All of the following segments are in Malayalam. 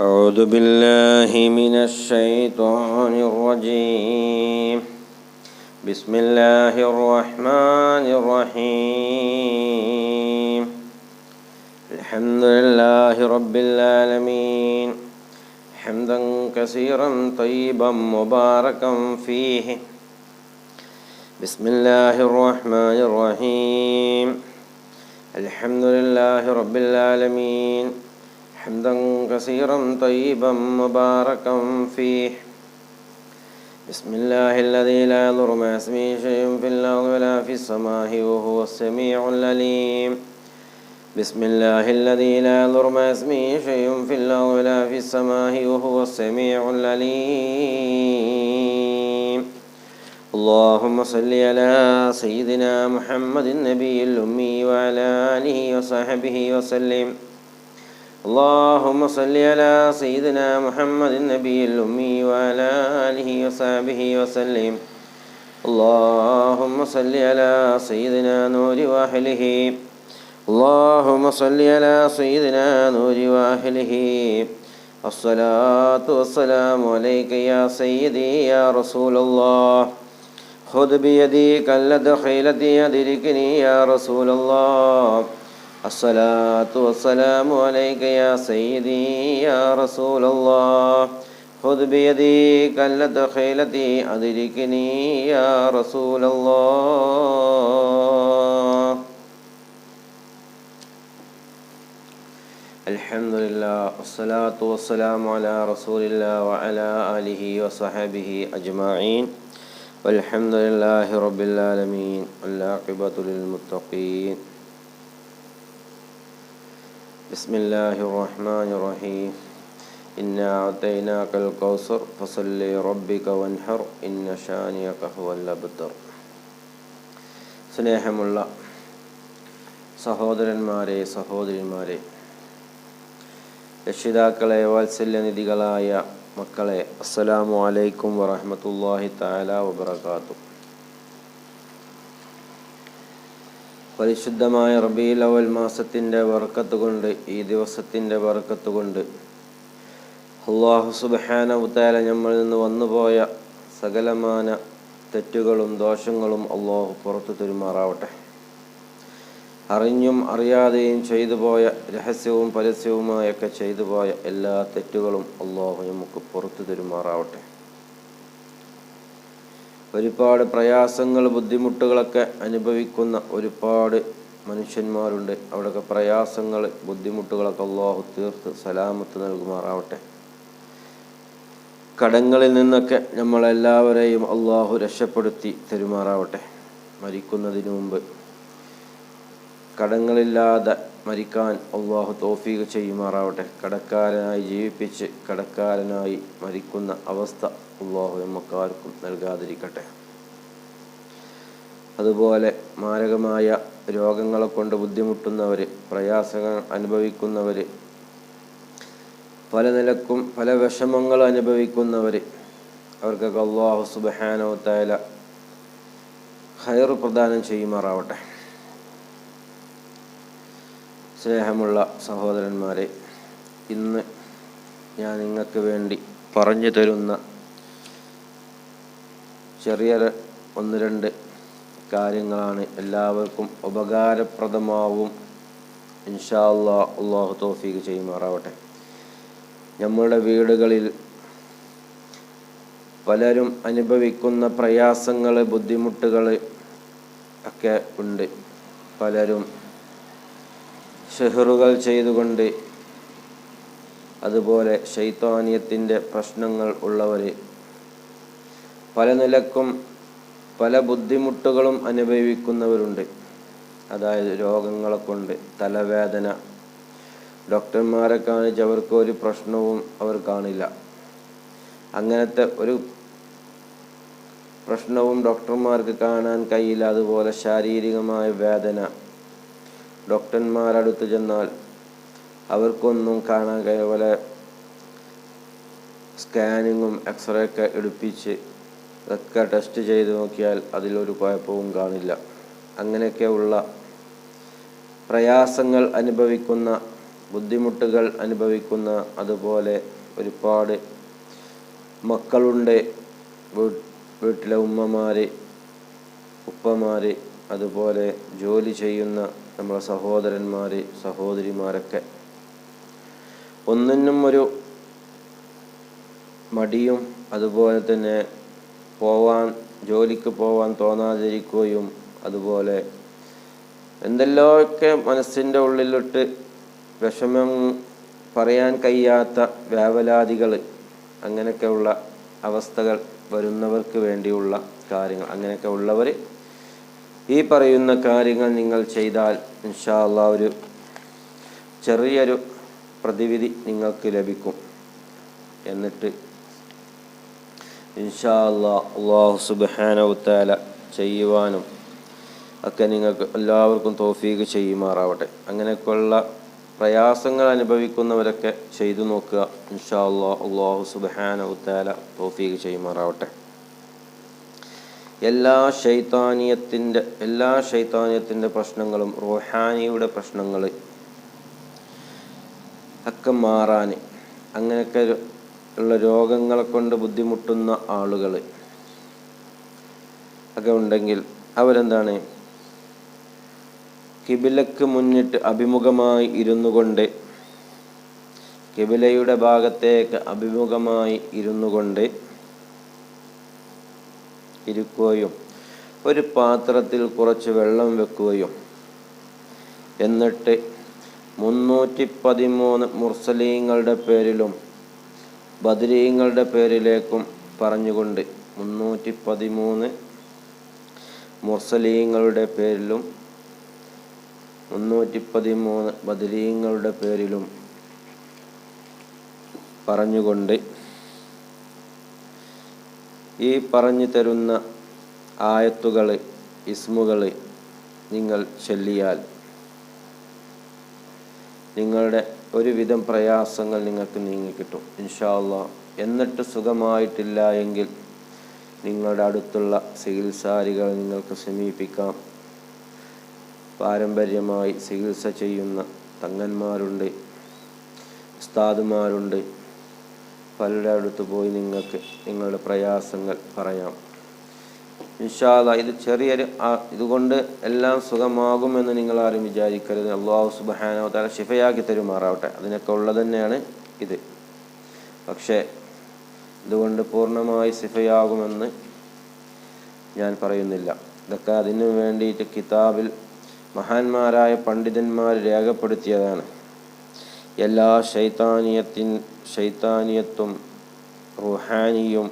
أعوذ بالله من الشيطان الرجيم. بسم الله الرحمن الرحيم. الحمد لله رب العالمين. حمدا كثيرا طيبا مباركا فيه. بسم الله الرحمن الرحيم. الحمد لله رب العالمين. حمدا كثيرا طيبا مباركا فيه. بسم الله الذي لا يضر مع اسمه شيء في الأرض ولا في السماء وهو السميع العليم. بسم الله الذي لا يضر مع اسمه شيء في الأرض ولا في السماء وهو السميع العليم. اللهم صل على سيدنا محمد النبي الأمي وعلى آله وصحبه وسلم. اللهم صل على سيدنا محمد النبي الأمي وعلى آله وصحبه وسلم. اللهم صل على سيدنا نور واهله. اللهم صل على سيدنا نور واهله. الصلاة والسلام عليك يا سيدي يا رسول الله. خذ بيدي كلد خيلتي أدركني يا رسول الله. الصلاة والسلام عليك يا سيدي يا رسول الله. خذ بيدي كلت خيلتي أدركني يا رسول الله. الحمد لله والصلاة والسلام على رسول الله وعلى آله وصحبه أجمعين. والحمد لله رب العالمين والعاقبة للمتقين. بسم الله الرحمن الرحيم إنا أعطيناك الكوثر فصل لربك وانحر إن شانئك هو الأبتر സ്നേഹമുള്ള സഹോദരന്മാരെ സഹോദരിമാരെ രക്ഷിതാക്കളെ വാത്സല്യനിധികളായ മക്കളെ അസ്സലാമു അലൈക്കും വറഹമത്തല്ലാഹി താല വബർക്കാത്തു പരിശുദ്ധമായ റബീൽ അവൽ മാസത്തിന്റെ വറക്കത്ത് കൊണ്ട് ഈ ദിവസത്തിന്റെ വറക്കത്ത് കൊണ്ട് അള്ളാഹു സുബാന ഉത്താല നമ്മളിൽ നിന്ന് വന്നുപോയ സകലമാന തെറ്റുകളും ദോഷങ്ങളും അള്ളാഹു പുറത്തു തെരുമാറാവട്ടെ. അറിഞ്ഞും അറിയാതെയും ചെയ്തു പോയ രഹസ്യവും പരസ്യവുമായൊക്കെ ചെയ്തു പോയ എല്ലാ തെറ്റുകളും അള്ളാഹു നമുക്ക് പുറത്തു തെരുമാറാവട്ടെ. ഒരുപാട് പ്രയാസങ്ങൾ ബുദ്ധിമുട്ടുകളൊക്കെ അനുഭവിക്കുന്ന ഒരുപാട് മനുഷ്യന്മാരുണ്ട്. അവിടെയൊക്കെ പ്രയാസങ്ങൾ ബുദ്ധിമുട്ടുകളൊക്കെ അള്ളാഹു തീർത്ത് സലാമത്ത് നൽകുമാറാവട്ടെ. കടങ്ങളിൽ നിന്നൊക്കെ നമ്മളെല്ലാവരെയും അള്ളാഹു രക്ഷപ്പെടുത്തി തെരുമാറാവട്ടെ. മരിക്കുന്നതിന് മുമ്പ്. കടങ്ങളില്ലാതെ മരിക്കാൻ അള്ളാഹു തോഫീഖ് ചെയ്യുമാറാവട്ടെ. കടക്കാരനായി ജീവിപ്പിച്ച് കടക്കാരനായി മരിക്കുന്ന അവസ്ഥ അള്ളാഹു നമുക്കാർക്കും നൽകാതിരിക്കട്ടെ. അതുപോലെ മാരകമായ രോഗങ്ങളെ കൊണ്ട് ബുദ്ധിമുട്ടുന്നവർ പ്രയാസങ്ങൾ അനുഭവിക്കുന്നവർ പല നിലക്കും പല വിഷമങ്ങൾ അനുഭവിക്കുന്നവർ അവർക്കൊക്കെ അള്ളാഹു സുബഹാനോ തല ഹയർ പ്രദാനം ചെയ്യുമാറാവട്ടെ. സ്നേഹമുള്ള സഹോദരന്മാരെ ഇന്ന് ഞാൻ നിങ്ങൾക്ക് വേണ്ടി പറഞ്ഞു തരുന്ന ചെറിയ ഒന്ന് രണ്ട് കാര്യങ്ങളാണ് എല്ലാവർക്കും ഉപകാരപ്രദമാവും. ഇൻഷാ അള്ളാ അള്ളാഹു തോഫീക്ക് ചെയ്യുമാറാവട്ടെ. നമ്മളുടെ വീടുകളിൽ പലരും അനുഭവിക്കുന്ന പ്രയാസങ്ങൾ ബുദ്ധിമുട്ടുകൾ ഒക്കെ ഉണ്ട്. പലരും ഷെഹറുകൾ ചെയ്തുകൊണ്ട് അതുപോലെ ശൈത്താനിയത്തിന്റെ പ്രശ്നങ്ങൾ ഉള്ളവർ പല നിലക്കും പല ബുദ്ധിമുട്ടുകളും അനുഭവിക്കുന്നവരുണ്ട്. അതായത് രോഗങ്ങളെ കൊണ്ട് തലവേദന. ഡോക്ടർമാരെ കാണിച്ച് അവർക്ക് ഒരു പ്രശ്നവും അവർ കാണില്ല. അങ്ങനത്തെ ഒരു പ്രശ്നവും ഡോക്ടർമാർക്ക് കാണാൻ കഴിയില്ല. അതുപോലെ ശാരീരികമായ വേദന. ഡോക്ടർമാരടുത്ത് ചെന്നാൽ അവർക്കൊന്നും കാണാൻ കേവല സ്കാനിങ്ങും എക്സ്റേ ഒക്കെ എടുപ്പിച്ച് ഒക്കെ ടെസ്റ്റ് ചെയ്ത് നോക്കിയാൽ അതിലൊരു കുഴപ്പവും കാണില്ല. അങ്ങനെയൊക്കെയുള്ള പ്രയാസങ്ങൾ അനുഭവിക്കുന്ന ബുദ്ധിമുട്ടുകൾ അനുഭവിക്കുന്ന അതുപോലെ ഒരുപാട് മക്കളുണ്ട്. വീട്ടിലെ ഉമ്മമാർ ഉപ്പമാർ അതുപോലെ ജോലി ചെയ്യുന്ന നമ്മളെ സഹോദരന്മാർ സഹോദരിമാരൊക്കെ. ഒന്നിനും ഒരു മടിയും അതുപോലെ തന്നെ പോവാൻ ജോലിക്ക് പോവാൻ തോന്നാതിരിക്കുകയും അതുപോലെ എന്തെല്ലാമൊക്കെ മനസ്സിന്റെ ഉള്ളിലിട്ട് വിഷമം പറയാൻ കഴിയാത്ത വേവലാതികൾ അങ്ങനെയൊക്കെയുള്ള അവസ്ഥകൾ വരുന്നവർക്ക് വേണ്ടിയുള്ള കാര്യങ്ങൾ. അങ്ങനെയൊക്കെ ഉള്ളവർ ഈ പറയുന്ന കാര്യങ്ങൾ നിങ്ങൾ ചെയ്താൽ ഇൻഷാല്ല ഒരു ചെറിയൊരു പ്രതിവിധി നിങ്ങൾക്ക് ലഭിക്കും. എന്നിട്ട് ഇൻഷാല്ല അള്ളാഹു സുബാനവത്താല ചെയ്യുവാനും ഒക്കെ നിങ്ങൾക്ക് എല്ലാവർക്കും തോഫീക്ക് ചെയ്യുമാറാവട്ടെ. അങ്ങനെയൊക്കെയുള്ള പ്രയാസങ്ങൾ അനുഭവിക്കുന്നവരൊക്കെ ചെയ്തു നോക്കുക. ഇൻഷാ അള്ളാഹു സുബാനവത്താല തോഫീക്ക് ചെയ്യുമാറാവട്ടെ. എല്ലാ ശൈത്താനിയത്തിന്റെ എല്ലാ ശൈത്താനിയത്തിന്റെ പ്രശ്നങ്ങളും റോഹാനിയുടെ പ്രശ്നങ്ങൾ ഒക്കെ മാറാൻ അങ്ങനെയൊക്കെ ഉള്ള രോഗങ്ങളെ കൊണ്ട് ബുദ്ധിമുട്ടുന്ന ആളുകൾ ഒക്കെ ഉണ്ടെങ്കിൽ അവരെന്താണ്? കിബിലക്ക് മുന്നിട്ട് അഭിമുഖമായി ഇരുന്നു കൊണ്ട് കിബിലയുടെ ഭാഗത്തേക്ക് അഭിമുഖമായി ഇരുന്നു കൊണ്ട് ഇരിക്കുകയും ഒരു പാത്രത്തിൽ കുറച്ച് വെള്ളം വെക്കുകയും. എന്നിട്ട് മുന്നൂറ്റി പതിമൂന്ന് മുർസലീങ്ങളുടെ പേരിലും ബദരീങ്ങളുടെ പേരിലേക്കും പറഞ്ഞുകൊണ്ട് മുന്നൂറ്റി പതിമൂന്ന് മുർസലീങ്ങളുടെ പേരിലും മുന്നൂറ്റി പതിമൂന്ന് ബദരീങ്ങളുടെ പേരിലും പറഞ്ഞുകൊണ്ട് ഈ പറഞ്ഞു തരുന്ന ആയത്തുകൾ ഇസ്മുകൾ നിങ്ങൾ ചൊല്ലിയാൽ നിങ്ങളുടെ ഒരുവിധം പ്രയാസങ്ങൾ നിങ്ങൾക്ക് നീങ്ങിക്കിട്ടും ഇൻഷാല്ല എന്നിട്ട് സുഖമായിട്ടില്ല എങ്കിൽ നിങ്ങളുടെ അടുത്തുള്ള ചികിത്സാരികൾ നിങ്ങൾക്ക് സമീപിക്കാം. പാരമ്പര്യമായി ചികിത്സ ചെയ്യുന്ന തങ്ങന്മാരുണ്ട് ഉസ്താദുമാരുണ്ട് പലരുടെ അടുത്ത് പോയി നിങ്ങൾക്ക് നിങ്ങളുടെ പ്രയാസങ്ങൾ പറയാം. ഇൻഷാല്ല ഇത് ചെറിയൊരു ഇതുകൊണ്ട് എല്ലാം സുഖമാകുമെന്ന് നിങ്ങൾ ആരും വിചാരിക്കരുത്. അള്ളാഹു സുബാനോ തല ശിഫയാക്കി തരുമാറാവട്ടെ. അതിനൊക്കെ ഉള്ളത് തന്നെയാണ് ഇത്. പക്ഷേ ഇതുകൊണ്ട് പൂർണമായി സിഫയാകുമെന്ന് ഞാൻ പറയുന്നില്ല. ഇതൊക്കെ അതിനു വേണ്ടിയിട്ട് കിതാബിൽ മഹാന്മാരായ പണ്ഡിതന്മാർ രേഖപ്പെടുത്തിയതാണ്. എല്ലാ ശൈത്താനിയത്തിൻ ശൈത്താനിയത്തും റുഹാനിയും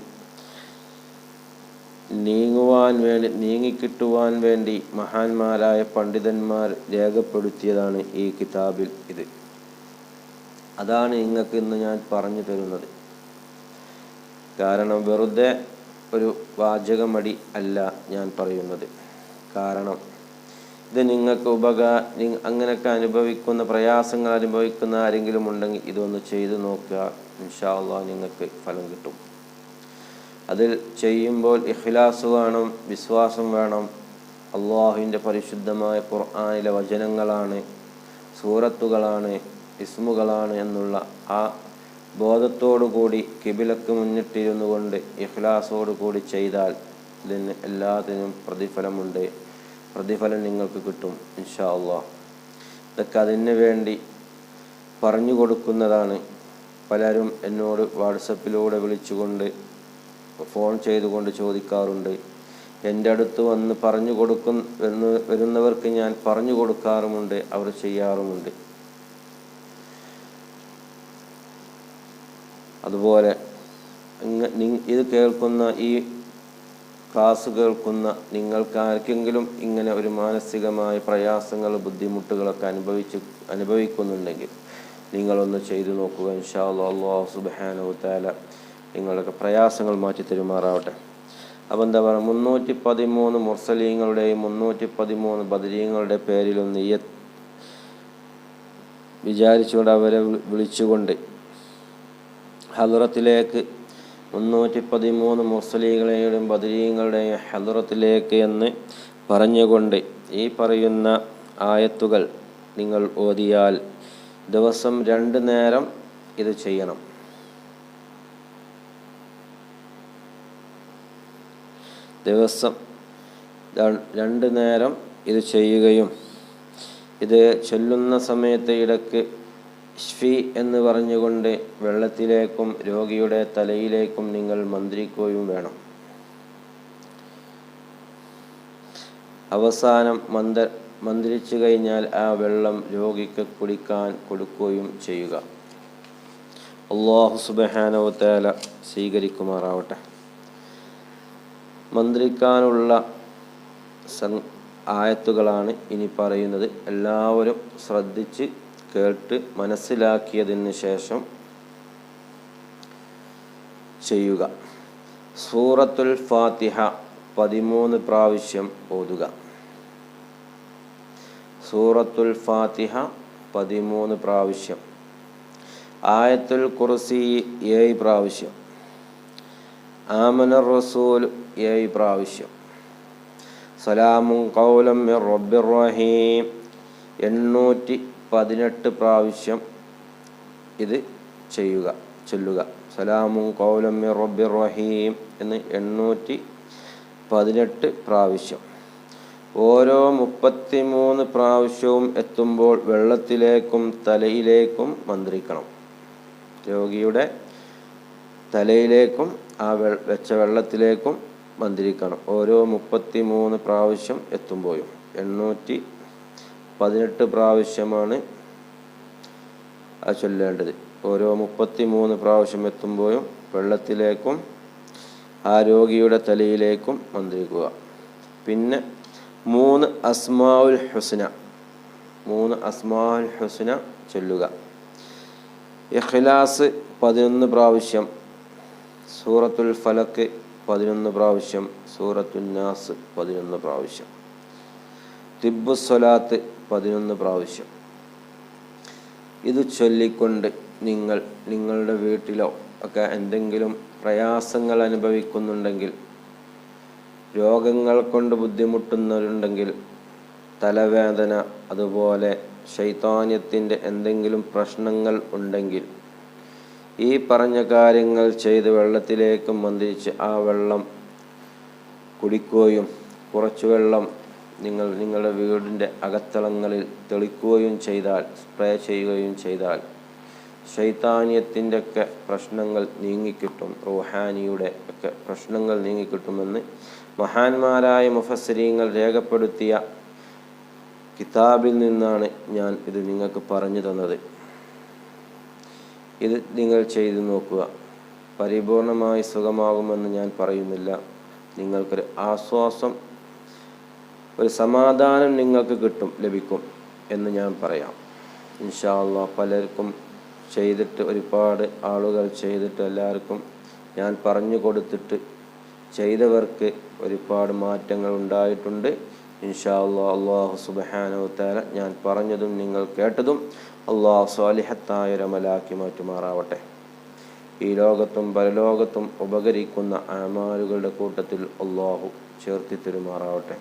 നീങ്ങുവാൻ വേണ്ടി നീങ്ങിക്കിട്ടുവാൻ വേണ്ടി മഹാന്മാരായ പണ്ഡിതന്മാർ രേഖപ്പെടുത്തിയതാണ് ഈ കിതാബിൽ ഇത്. അതാണ് നിങ്ങൾക്ക് ഇന്ന് ഞാൻ പറഞ്ഞു തരുന്നത്. കാരണം വെറുതെ ഒരു വാചകമടി അല്ല ഞാൻ പറയുന്നത്. കാരണം ഇത് നിങ്ങൾക്ക് ഉപകാ അങ്ങനെയൊക്കെ അനുഭവിക്കുന്ന പ്രയാസങ്ങൾ അനുഭവിക്കുന്ന ആരെങ്കിലും ഉണ്ടെങ്കിൽ ഇതൊന്ന് ചെയ്തു നോക്കുക. ഇൻഷാല്ല നിങ്ങൾക്ക് ഫലം കിട്ടും. അതിൽ ചെയ്യുമ്പോൾ ഇഖ്ലാസ് വേണം വിശ്വാസം വേണം. അള്ളാഹുവിന്റെ പരിശുദ്ധമായ ഖുർആാനിലെ വചനങ്ങളാണ് സൂറത്തുകളാണ് ഇസ്മുകളാണ് എന്നുള്ള ആ ബോധത്തോടു കൂടി കിബിലക്ക് മുന്നിട്ടിരുന്നു കൊണ്ട് ഇഖ്ലാസോടു കൂടി ചെയ്താൽ ഇതിന് എല്ലാത്തിനും പ്രതിഫലമുണ്ട്. പ്രതിഫലം നിങ്ങൾക്ക് കിട്ടും ഇൻഷാ അള്ളാഹ് ഇതൊക്കെ അതിന് വേണ്ടി പറഞ്ഞു കൊടുക്കുന്നതാണ്. പലരും എന്നോട് വാട്സപ്പിലൂടെ വിളിച്ചുകൊണ്ട് ഫോൺ ചെയ്തുകൊണ്ട് ചോദിക്കാറുണ്ട്. എന്റെ അടുത്ത് വന്ന് പറഞ്ഞു കൊടുക്കും വരുന്നവർക്ക് ഞാൻ പറഞ്ഞു കൊടുക്കാറുമുണ്ട് അവർ ചെയ്യാറുമുണ്ട്. അതുപോലെ ഇത് കേൾക്കുന്ന ഈ ക്ലാസ് കേൾക്കുന്ന നിങ്ങൾക്കാർക്കെങ്കിലും ഇങ്ങനെ ഒരു മാനസികമായ പ്രയാസങ്ങൾ ബുദ്ധിമുട്ടുകളൊക്കെ അനുഭവിച്ച് അനുഭവിക്കുന്നുണ്ടെങ്കിൽ നിങ്ങളൊന്ന് ചെയ്തു നോക്കുക. ഇൻഷാ അള്ളാഹു സുബാനു താല നിങ്ങളുടെ പ്രയാസങ്ങൾ മാറ്റി തരുമാറാവട്ടെ. അപ്പം എന്താ പറയുക മുന്നൂറ്റി പതിമൂന്ന് മുർസലീങ്ങളുടെയും മുന്നൂറ്റി പതിമൂന്ന് ബദരീങ്ങളുടെ പേരിലൊന്ന് ഈ വിചാരിച്ചുകൊണ്ട് അവരെ വിളിച്ചുകൊണ്ട് ഹലുറത്തിലേക്ക് മുന്നൂറ്റി പതിമൂന്ന് മുസ്ലിങ്ങളെയും ബദരീങ്ങളുടെയും ഹലറത്തിലേക്ക് എന്ന് പറഞ്ഞുകൊണ്ട് ഈ പറയുന്ന ആയത്തുകൾ നിങ്ങൾ ഓതിയാൽ ദിവസം രണ്ട് നേരം ഇത് ചെയ്യണം. ദിവസം രണ്ട് നേരം ഇത് ചെയ്യുകയും ഇത് ചൊല്ലുന്ന സമയത്ത് ഇടയ്ക്ക് ഷ്ഫി എന്ന് പറഞ്ഞുകൊണ്ട് വെള്ളത്തിലേക്കും രോഗിയുടെ തലയിലേക്കും നിങ്ങൾ മന്ത്രിക്കുകയും വേണം. അവസാനം മന്ദ മന്ത്രിച്ചു കഴിഞ്ഞാൽ ആ വെള്ളം രോഗിക്ക് കുടിക്കാൻ കൊടുക്കുകയും ചെയ്യുക. അള്ളാഹു സുബഹാനവത്തേല സ്വീകരിക്കുമാറാവട്ടെ. മന്ത്രിക്കാനുള്ള ആയത്തുകളാണ് ഇനി പറയുന്നത്. എല്ലാവരും ശ്രദ്ധിച്ച് കേട്ട് മനസ്സിലാക്കിയതിന് ശേഷം ചെയ്യുക. സൂറത്തുൽ ഫാത്തിഹ പതിമൂന്ന് പ്രാവശ്യം ഓതുക. സൂറത്തുൽ ഫാത്തിഹ പതിമൂന്ന് പ്രാവശ്യം. ആയത്തുൽ കുർസി ഏഴ് പ്രാവശ്യം. ആമന റസൂൽ ഏഴ് പ്രാവശ്യം. സലാമും കൗലം റബ്ബിർ റഹീം. എണ്ണൂറ്റി പതിനെട്ട് പ്രാവശ്യം ഇത് ചെയ്യുക ചൊല്ലുക. സലാമും കൗലം റബ്ബി റഹീം എന്ന് എണ്ണൂറ്റി പതിനെട്ട് പ്രാവശ്യം. ഓരോ മുപ്പത്തിമൂന്ന് പ്രാവശ്യവും എത്തുമ്പോൾ വെള്ളത്തിലേക്കും തലയിലേക്കും മന്ത്രിക്കണം. രോഗിയുടെ തലയിലേക്കും ആ വെച്ച വെള്ളത്തിലേക്കും മന്ത്രിക്കണം. ഓരോ മുപ്പത്തി മൂന്ന് പ്രാവശ്യം എത്തുമ്പോഴും എണ്ണൂറ്റി പതിനെട്ട് പ്രാവശ്യമാണ് ചൊല്ലേണ്ടത്. ഓരോ മുപ്പത്തി മൂന്ന് പ്രാവശ്യം എത്തുമ്പോഴും വെള്ളത്തിലേക്കും ആ രോഗിയുടെ തലയിലേക്കും മന്ത്രിക്കുക പിന്നെ മൂന്ന് അസ്മാഉൽ ഹുസ്ന മൂന്ന് അസ്മാഉൽ ഹുസ്ന ചൊല്ലുക. ഇഖ്ലാസ് പതിനൊന്ന് പ്രാവശ്യം സൂറത്തുൽ ഫലക്ക് പതിനൊന്ന് പ്രാവശ്യം സൂറത്തുന്നാസ് പതിനൊന്ന് പ്രാവശ്യം. തിബുസ്വലാത്ത് പതിനൊന്ന് പ്രാവശ്യം. ഇത് ചൊല്ലിക്കൊണ്ട് നിങ്ങൾ നിങ്ങളുടെ വീട്ടിലോ ഒക്കെ എന്തെങ്കിലും പ്രയാസങ്ങൾ അനുഭവിക്കുന്നുണ്ടെങ്കിൽ രോഗങ്ങൾ കൊണ്ട് ബുദ്ധിമുട്ടുന്നവരുണ്ടെങ്കിൽ തലവേദന അതുപോലെ ശൈതാന്യത്തിന്റെ എന്തെങ്കിലും പ്രശ്നങ്ങൾ ഉണ്ടെങ്കിൽ ഈ പറഞ്ഞ കാര്യങ്ങൾ ചെയ്ത് വെള്ളത്തിലേക്ക് മന്ത്രിച്ച് ആ വെള്ളം കുടിക്കുകയും കുറച്ച് വെള്ളം നിങ്ങൾ നിങ്ങളുടെ വീടിന്റെ അകത്തളങ്ങളിൽ തെളിക്കുകയും ചെയ്താൽ സ്പ്രേ ചെയ്യുകയും ചെയ്താൽ ശൈതാന്യത്തിന്റെ ഒക്കെ പ്രശ്നങ്ങൾ നീങ്ങിക്കിട്ടും റൂഹാനിയുടെ ഒക്കെ പ്രശ്നങ്ങൾ നീങ്ങിക്കിട്ടുമെന്ന് മഹാന്മാരായ മുഫസരീങ്ങൾ രേഖപ്പെടുത്തിയ കിതാബിൽ നിന്നാണ് ഞാൻ ഇത് നിങ്ങൾക്ക് പറഞ്ഞു തന്നത്. ഇത് നിങ്ങൾ ചെയ്തു നോക്കുക. പരിപൂർണമായി സുഖമാകുമെന്ന് ഞാൻ പറയുന്നില്ല. നിങ്ങൾക്കൊരു ആശ്വാസം ഒരു സമാധാനം നിങ്ങൾക്ക് കിട്ടും ലഭിക്കും എന്ന് ഞാൻ പറയാം. ഇൻഷാല്ല പലർക്കും ചെയ്തിട്ട് ഒരുപാട് ആളുകൾ ചെയ്തിട്ട് എല്ലാവർക്കും ഞാൻ പറഞ്ഞു കൊടുത്തിട്ട് ചെയ്തവർക്ക് ഒരുപാട് മാറ്റങ്ങൾ ഉണ്ടായിട്ടുണ്ട്. ഇൻഷാ അള്ളാ അള്ളാഹു സുബഹാനവത്താല ഞാൻ പറഞ്ഞതും നിങ്ങൾ കേട്ടതും അള്ളാഹു സ്വാലിഹത്തായ രമലാക്കി മാറ്റുമാറാവട്ടെ. ഈ ലോകത്തും പരലോകത്തും ഉപകരിക്കുന്ന ആമാലുകളുടെ കൂട്ടത്തിൽ അള്ളാഹു ചേർത്തി തരുമാറാവട്ടെ.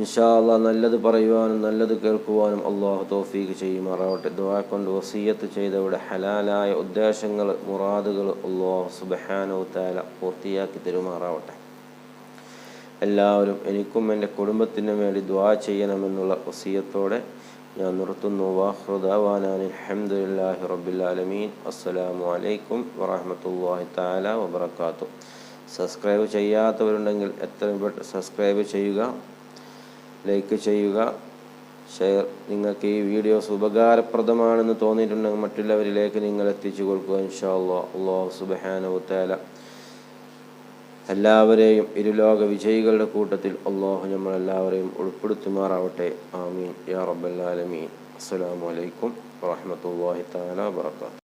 ഇൻഷാല്ല നല്ലത് പറയുവാനും നല്ലത് കേൾക്കുവാനും അള്ളാഹു തോഫീക്ക് ചെയ്യുമാറാവട്ടെ. ദുആ കൊണ്ട് വസീയത്ത് ചെയ്തവിടെ ഹലാലായ ഉദ്ദേശങ്ങൾ മുറാദുകൾ അള്ളാഹു സുബഹാനോ താല പൂർത്തിയാക്കി തരുമാറാവട്ടെ. എല്ലാവരും എനിക്കും എന്റെ കുടുംബത്തിനും വേണ്ടി ദ്വാ ചെയ്യണമെന്നുള്ള വസീയത്തോടെ ഞാൻ നിർത്തുന്നു. വാഹൃദാവാനാൻ അലഹമുല്ലാഹി റബ്ബിലാലമീൻ അസ്സലാമു അലൈക്കും വറഹമത്തല്ലാഹി താല വബർക്കാത്തു സബ്സ്ക്രൈബ് ചെയ്യാത്തവരുണ്ടെങ്കിൽ എത്രയും പെട്ടെന്ന് സബ്സ്ക്രൈബ് ചെയ്യുക. ലൈക്ക് ചെയ്യുക. ഷെയർ. നിങ്ങൾക്ക് ഈ വീഡിയോസ് ഉപകാരപ്രദമാണെന്ന് തോന്നിയിട്ടുണ്ടെങ്കിൽ മറ്റുള്ളവരിലേക്ക് നിങ്ങൾ എത്തിച്ചു കൊടുക്കുക ഇൻഷാ അള്ളാഹ് സുബഹാനുത്താല എല്ലാവരെയും ഇരുലോക വിജയികളുടെ കൂട്ടത്തിൽ അള്ളാഹു നമ്മളെല്ലാവരെയും ഉൾപ്പെടുത്തുമാറാവട്ടെ. ആമീൻ. യാ റബ്ബല്ലാലമീൻ അസ്സലാമു അലൈക്കും വറഹമത്തല്ലാഹി താല വാത്തു